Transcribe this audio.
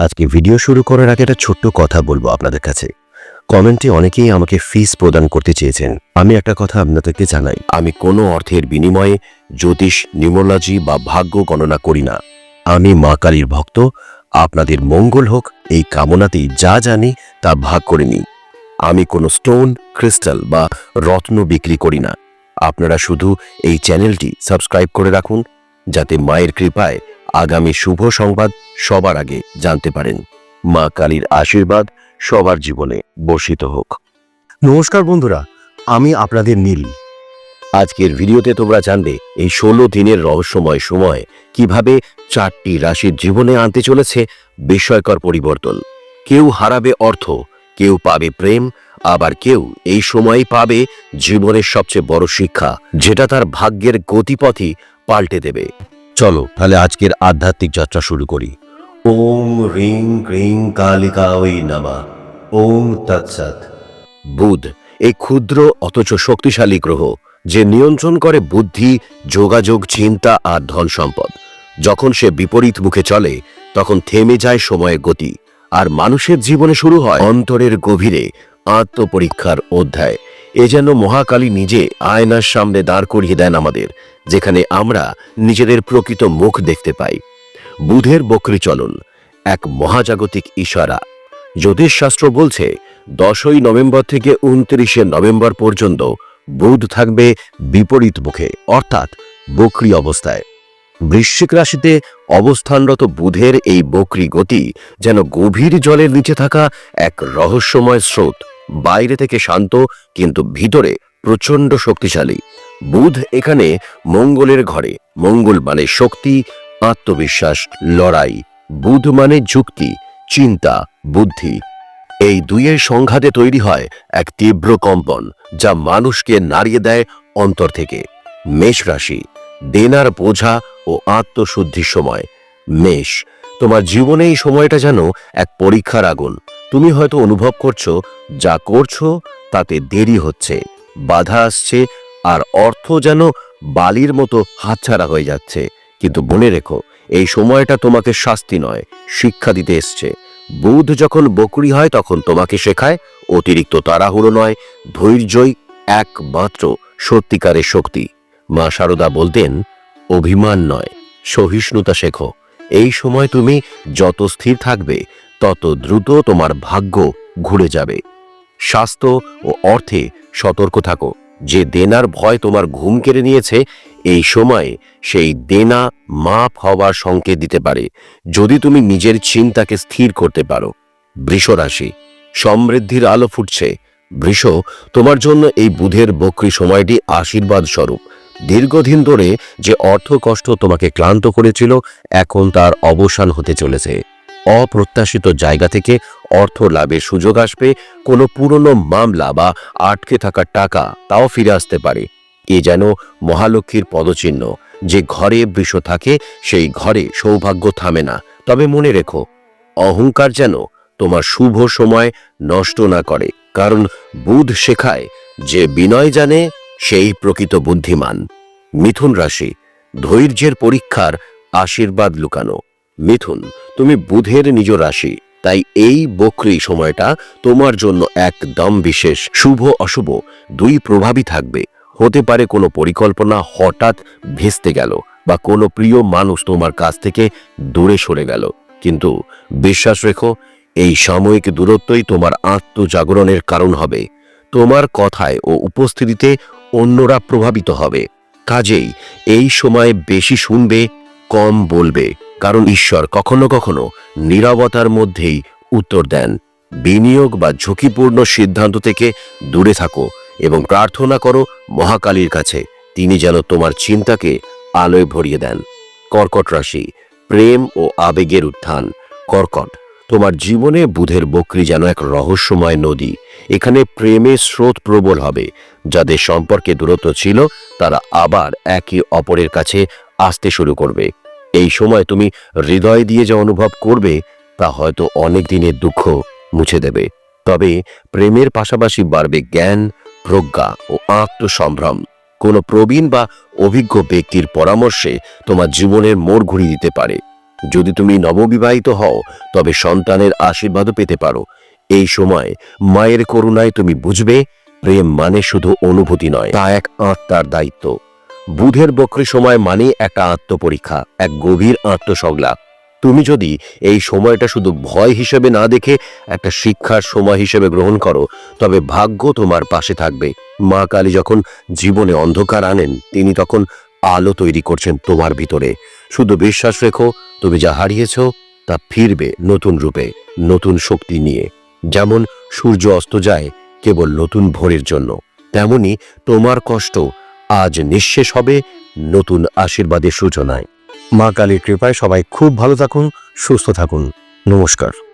আজকে ভিডিও শুরু করার আগে একটা ছোট্ট কথা বলব আপনাদের কাছে। কমেন্টে অনেকেই আমাকে ফিস প্রদান করতে চেয়েছেন। আমি একটা কথা আপনাদেরকে জানাই। আমি কোনো অর্থের বিনিময়ে জ্যোতিষ নিউমোলজি বা ভাগ্য গণনা করি না। আমি মা কালীর ভক্ত, আপনাদের মঙ্গল হোক, এই কামনাতেই যা জানি তা ভাগ করে নিই। আমি কোনো স্টোন ক্রিস্টাল বা রত্ন বিক্রি করি না। আপনারা শুধু এই চ্যানেলটি সাবস্ক্রাইব করে রাখুন, যাতে মায়ের কৃপায় আগামী শুভ সংবাদ সবার আগে জানতে পারেন। মা কালীর আশীর্বাদ সবার জীবনে বর্ষিত হোক। নমস্কার বন্ধুরা আমি আপনাদের নীল। আজকের ভিডিওতে তোমরা জানবে এই ষোলো দিনের রহস্যময় সময় কীভাবে চারটি রাশির জীবনে আনতে চলেছে বিস্ময়কর পরিবর্তন। কেউ হারাবে অর্থ কেউ পাবে প্রেম আবার কেউ এই সময়ই পাবে জীবনের সবচেয়ে বড় শিক্ষা যেটা তার ভাগ্যের গতিপথই পাল্টে দেবে। চলো তাহলে আজকের আধ্যাত্মিক যাত্রা শুরু করি। ওম রিং ক্রিং কালিকা ওই নামা। ওম তৎসৎ বুধ এই ক্ষুদ্র অথচ শক্তিশালী গ্রহ, যে নিয়ন্ত্রণ করে বুদ্ধি, যোগাযোগ, চিন্তা আর ধন সম্পদ। যখন সে বিপরীত মুখে চলে, তখন থেমে যায় সময়ের গতি, আর মানুষের জীবনে শুরু হয় অন্তরের গভীরে আত্মপরীক্ষার অধ্যায়। এ যেন মহাকালী নিজে আয়নার সামনে দাঁড় করিয়ে দেন আমাদের, যেখানে আমরা নিজেদের প্রকৃত মুখ দেখতে পাই। বুধের বক্রী চলন, এক মহাজাগতিক ইশারা। জ্যোতিষশাস্ত্র বলছে, দশই নভেম্বর থেকে উনত্রিশে নভেম্বর পর্যন্ত বুধ থাকবে বিপরীত মুখে, অর্থাৎ বক্রী অবস্থায়। বৃশ্চিক রাশিতে অবস্থানরত বুধের এই বক্রী গতি যেন গভীর জলের নিচে থাকা এক রহস্যময় স্রোত, বাইরে থেকে শান্ত কিন্তু ভিতরে প্রচণ্ড শক্তিশালী। বুধ এখানে মঙ্গলের ঘরে, মঙ্গল মানে শক্তি আত্মবিশ্বাস, লড়াই, বুধ মানে যুক্তি, চিন্তা, বুদ্ধি। এই দুইয়ের সংঘাতে তৈরি হয় এক তীব্র কম্পন, যা মানুষকে নাড়িয়ে দেয় অন্তর থেকে। মেষ রাশি দেনার বোঝা ও আত্মশুদ্ধির সময়। মেষ, তোমার জীবনে এই সময়টা যেন এক পরীক্ষার আগুন। তুমি হয়তো অনুভব করছ, যা করছ তাতে দেরি হচ্ছে, বাধা আসছে আর অর্থ যেন বালির মতো হাতছাড়া হয়ে যাচ্ছে। কিন্তু মনে রেখো, এই সময়টা তোমাকে শাস্তি নয়, শিক্ষা দিতে এসছে। বুধ যখন বকরি হয়, তখন তোমাকে শেখায়, অতিরিক্ত তাড়াহুড়ো নয়, ধৈর্যই একমাত্র সত্যিকারের শক্তি। মা সারদা বলতেন, অভিমান নয়, সহিষ্ণুতা শেখো। এই সময় তুমি যত স্থির থাকবে, তত দ্রুত তোমার ভাগ্য ঘুরে যাবে। স্বাস্থ্য ও অর্থে সতর্ক থাকো। যে দেনার ভয় তোমার ঘুম কেড়ে নিয়েছে এই সময়ে সেই দেনা মাপ হওয়ার সংকেত দিতে পারে, যদি তুমি নিজের চিন্তাকে স্থির করতে পারো। বৃষ রাশি, সমৃদ্ধির আলো ফুটছে। বৃষ, তোমার জন্য এই বুধের বক্রী সময়টি আশীর্বাদ স্বরূপ। দীর্ঘদিন ধরে যে অর্থ কষ্ট তোমাকে ক্লান্ত করেছিল, এখন তার অবসান হতে চলেছে। অপ্রত্যাশিত জায়গা থেকে অর্থ লাভের সুযোগ আসবে। কোনো পুরনো মামলা বা আটকে থাকা টাকা তাও ফিরে আসতে পারে। এ যেন মহালক্ষ্মীর পদচিহ্ন। যে ঘরে বৃষ থাকে, সেই ঘরে সৌভাগ্য থামে না। তবে মনে রেখো, অহংকার যেন তোমার শুভ সময় নষ্ট না করে। কারণ বুধ শেখায়, যে বিনয় জানে, সেই প্রকৃত বুদ্ধিমান। মিথুন রাশি, ধৈর্যের পরীক্ষার আশীর্বাদ লুকানো। মিথুন, তুমি বুধের নিজ রাশি, তাই এই বক্রী সময়টা তোমার জন্য একদম বিশেষ, শুভ, অশুভ, দুই প্রভাবই থাকবে। হতে পারে কোনো পরিকল্পনা হঠাৎ ভেস্তে গেল বা কোনো প্রিয় মানুষ তোমার কাছ থেকে দূরে সরে গেল। কিন্তু বিশ্বাস রেখো, এই সাময়িক দূরত্বই তোমার আত্মজাগরণের কারণ হবে। তোমার কথায় ও উপস্থিতিতে অন্যরা প্রভাবিত হবে। কাজেই এই সময় বেশি শুনবে, কম বলবে। কারণ ঈশ্বর কখনো কখনো নীরবতার মধ্যেই উত্তর দেন। বিনিয়োগ বা ঝুঁকিপূর্ণ সিদ্ধান্ত থেকে দূরে থাকো। এবং প্রার্থনা করো মহাকালীর কাছে, তিনি যেন তোমার চিন্তাকে আলোয় ভরিয়ে দেন। কর্কট রাশি, প্রেম ও আবেগের উত্থান। কর্কট, তোমার জীবনে বুধের বকরি যেন এক রহস্যময় নদী। এখানে প্রেমের স্রোত প্রবল হবে। যাদের সম্পর্কে দূরত্ব ছিল, তারা আবার একে অপরের কাছে আসতে শুরু করবে। এই সময় তুমি হৃদয় দিয়ে যা অনুভব করবে, তা হয়তো অনেক দিনের দুঃখ মুছে দেবে। তবে প্রেমের পাশাপাশি বাড়বে জ্ঞান প্রজ্ঞা ও আত্মসম্ভ্রম। কোনো প্রবীণ বা অভিজ্ঞ ব্যক্তির পরামর্শে তোমার জীবনের মোড় ঘুরিয়ে দিতে পারে। যদি তুমি নববিবাহিত হও, তবে সন্তানের আশীর্বাদও পেতে পারো। এই সময় মায়ের করুণায় তুমি বুঝবে, প্রেম মানে শুধু অনুভূতি নয়, তা এক আত্মার দায়িত্ব। বুধের বক্রী সময় মানে একটা আত্মপরীক্ষা, এক গভীর আত্মসংলাপ। তুমি যদি এই সময়টা শুধু ভয় হিসেবে না দেখে একটা শিক্ষার সময় হিসেবে গ্রহণ করো, তবে ভাগ্য তোমার পাশে থাকবে। মা কালী যখন জীবনে অন্ধকার আনেন, তিনি তখন আলো তৈরি করছেন তোমার ভিতরে। শুধু বিশ্বাস রেখো, তুমি যা হারিয়েছ, তা ফিরবে নতুন রূপে, নতুন শক্তি নিয়ে। যেমন সূর্য অস্ত যায়, কেবল নতুন ভোরের জন্য। তেমনি তোমার কষ্ট আজ নিঃশেষ হবে নতুন আশীর্বাদের সূচনায়। মা কালীর কৃপায় সবাই খুব ভালো থাকুন সুস্থ থাকুন। নমস্কার।